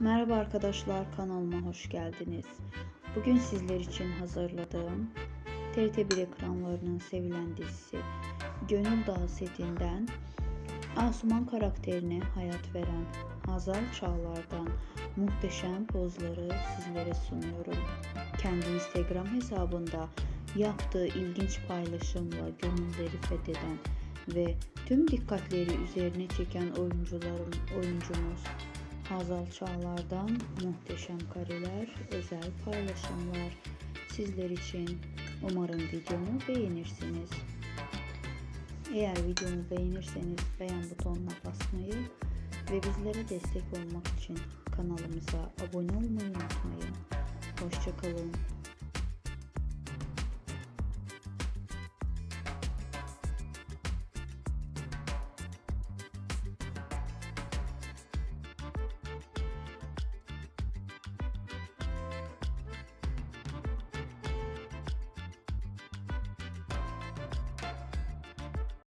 Merhaba arkadaşlar kanalıma hoş geldiniz. Bugün sizler için hazırladığım TRT1 ekranlarının sevilen dizisi Gönül Dağı setinden Asuman karakterine hayat veren Hazal Çağlar'dan muhteşem pozları sizlere sunuyorum. Kendi Instagram hesabında yaptığı ilginç paylaşımla gönülleri fetheden ve tüm dikkatleri üzerine çeken oyuncuların oyuncumuz Hazal Çağlar'dan muhteşem kareler, özel paylaşımlar sizler için. Umarım videomu beğenirsiniz. Eğer videomu beğenirseniz beğen butonuna basmayı ve bizlere destek olmak için kanalımıza abone olmayı unutmayın. Hoşçakalın.